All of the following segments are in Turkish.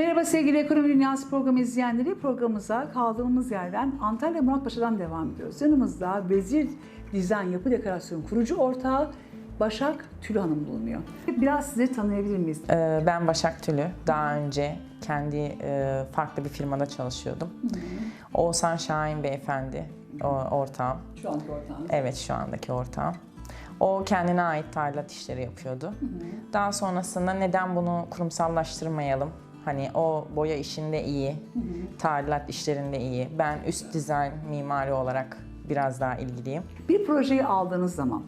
Merhaba sevgili Ekonomi Dünyası programı izleyenleri. Programımıza kaldığımız yerden Antalya Muratpaşa'dan devam ediyoruz. Yanımızda Vezir Dizayn Yapı Dekorasyon kurucu ortağı Başak Tülü Hanım bulunuyor. Biraz sizi tanıyabilir miyiz? Ee, Ben Başak Tülü. Daha önce kendi e, farklı bir firmada çalışıyordum. Oğuzhan Şahin Beyefendi o, ortağım. Şu anki ortağınız. Evet şu andaki ortağım. O kendine ait tadilat işleri yapıyordu. Daha sonrasında neden bunu kurumsallaştırmayalım? Hani o boya işinde iyi, tadilat işlerinde iyi. Ben üst dizayn mimari olarak biraz daha ilgiliyim. Bir projeyi aldığınız zaman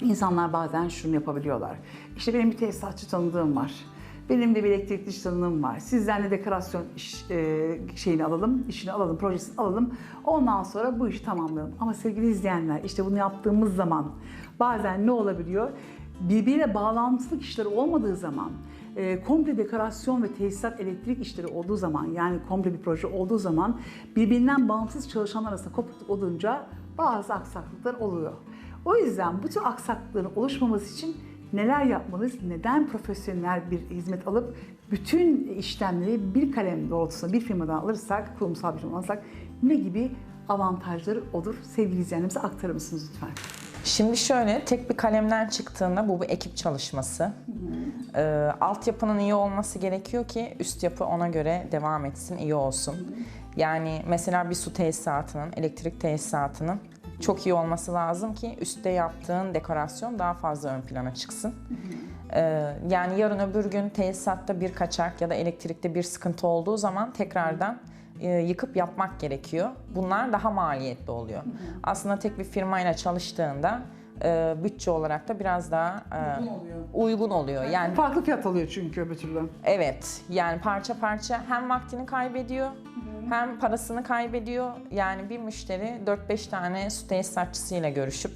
insanlar bazen şunu yapabiliyorlar. İşte benim bir tesisatçı tanıdığım var. Benim de bir elektrikli tanıdığım var. Sizden de dekorasyon iş, e, şeyini alalım, işini alalım, projesini alalım. Ondan sonra bu işi tamamlayalım. Ama sevgili izleyenler işte bunu yaptığımız zaman bazen ne olabiliyor? Birbiriyle bağlantılı kişiler olmadığı zaman e, komple dekorasyon ve tesisat elektrik işleri olduğu zaman yani komple bir proje olduğu zaman birbirinden bağımsız çalışanlar arasında kopukluk olunca bazı aksaklıklar oluyor. O yüzden bu tür aksaklıkların oluşmaması için neler yapmalıyız? Neden profesyonel bir hizmet alıp bütün işlemleri bir kalem doğrultusunda bir firmadan alırsak, kurumsal bir firmadan alırsak ne gibi avantajları olur? Sevgili izleyenlerimize aktarır mısınız lütfen? Şimdi şöyle, tek bir kalemden çıktığında bu bir ekip çalışması. Ee, altyapının iyi olması gerekiyor ki üst yapı ona göre devam etsin, iyi olsun. Yani mesela bir su tesisatının, elektrik tesisatının çok iyi olması lazım ki üstte yaptığın dekorasyon daha fazla ön plana çıksın. Ee, yani yarın öbür gün tesisatta bir kaçak ya da elektrikte bir sıkıntı olduğu zaman tekrardan e, yıkıp yapmak gerekiyor. Bunlar daha maliyetli oluyor. Aslında tek bir firmayla çalıştığında e, bütçe olarak da biraz daha e, oluyor. uygun oluyor. Yani Farklı fiyat alıyor çünkü öbür türlü. evet yani parça parça hem vaktini kaybediyor hem parasını kaybediyor. Yani bir müşteri 4-5 tane su tesisatçısıyla görüşüp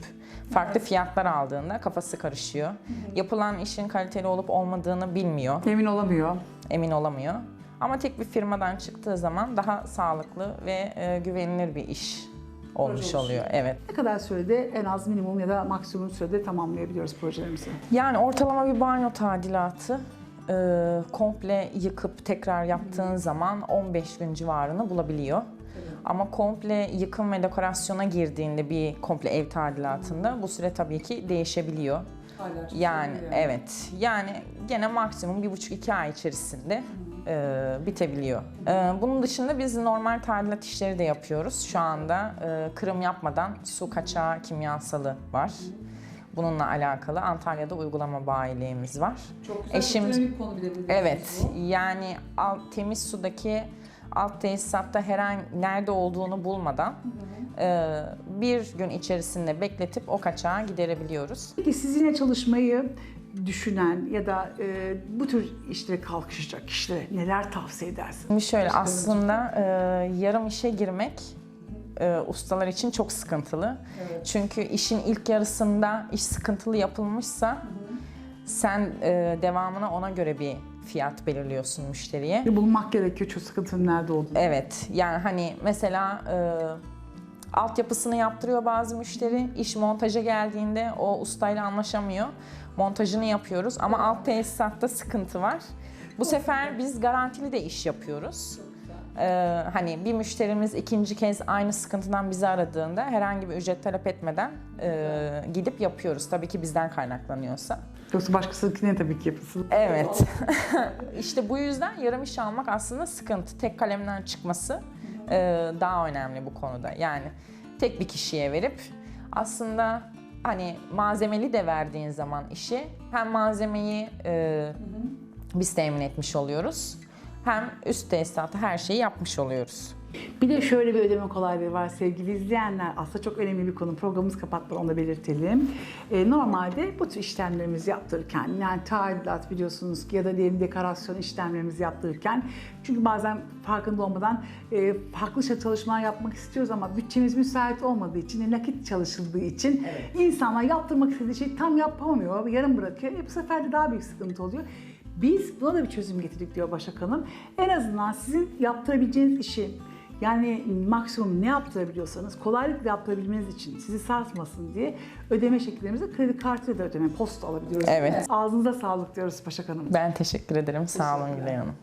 farklı fiyatlar aldığında kafası karışıyor. Yapılan işin kaliteli olup olmadığını bilmiyor Emin olamıyor. emin olamıyor. Ama tek bir firmadan çıktığı zaman daha sağlıklı ve e, güvenilir bir iş olmuş Proje oluyor. Evet. Ne kadar sürede en az minimum ya da maksimum sürede tamamlayabiliyoruz projelerimizi? Yani ortalama bir banyo tadilatı e, komple yıkıp tekrar yaptığın zaman 15 gün civarını bulabiliyor. Ama komple yıkım ve dekorasyona girdiğinde bir komple ev tadilatında bu süre tabii ki değişebiliyor. Yani evet yani gene maksimum bir buçuk iki ay içerisinde e, bitebiliyor. E, bunun dışında biz normal tadilat işleri de yapıyoruz. Şu anda e, kırım yapmadan su kaçağı kimyasalı var. Bununla alakalı Antalya'da uygulama bayiliğimiz var. Çok Eşimiz- bir konu bile Evet yani alt, temiz sudaki alt tesisatta herhangi nerede olduğunu bulmadan e, bir gün içerisinde bekletip o kaçağı giderebiliyoruz. Peki sizinle çalışmayı düşünen ya da e, bu tür işlere kalkışacak kişilere neler tavsiye edersiniz? Şimdi şöyle aslında e, yarım işe girmek e, ustalar için çok sıkıntılı. Çünkü işin ilk yarısında iş sıkıntılı yapılmışsa sen e, devamına ona göre bir fiyat belirliyorsun müşteriye. Bir bulmak gerekiyor çok sıkıntının nerede olduğunu. Evet yani hani mesela e, altyapısını yaptırıyor bazı müşteri. iş montaja geldiğinde o ustayla anlaşamıyor. Montajını yapıyoruz ama alt tesisatta sıkıntı var. Bu sefer biz garantili de iş yapıyoruz. Ee, hani bir müşterimiz ikinci kez aynı sıkıntıdan bizi aradığında herhangi bir ücret talep etmeden e, gidip yapıyoruz. Tabii ki bizden kaynaklanıyorsa. Yoksa başkasınınkine tabii ki yapılsın. Evet. işte bu yüzden yarım iş almak aslında sıkıntı. Tek kalemden çıkması e, daha önemli bu konuda. Yani tek bir kişiye verip aslında hani malzemeli de verdiğin zaman işi hem malzemeyi e, biz temin etmiş oluyoruz hem üst tesisatı her şeyi yapmış oluyoruz. Bir de şöyle bir ödeme kolaylığı var sevgili izleyenler. Aslında çok önemli bir konu. Programımız kapatmadan onu da belirtelim. Ee, normalde bu tür işlemlerimizi yaptırırken yani tadilat biliyorsunuz ki ya da diyelim dekorasyon işlemlerimizi yaptırırken çünkü bazen farkında olmadan e, farklı şey çalışmalar yapmak istiyoruz ama bütçemiz müsait olmadığı için, nakit çalışıldığı için insanlar yaptırmak istediği şeyi tam yapamıyor, yarım bırakıyor. E, bu sefer de daha büyük sıkıntı oluyor. Biz buna da bir çözüm getirdik diyor Başak Hanım. En azından sizin yaptırabileceğiniz işi yani maksimum ne yaptırabiliyorsanız kolaylıkla yaptırabilmeniz için sizi sarsmasın diye ödeme şekillerimizi kredi kartıyla da ödeme, posta alabiliyoruz. Evet. Ağzınıza sağlık diyoruz Başak Hanım. Ben teşekkür ederim. Sağ olun Gülay Hanım.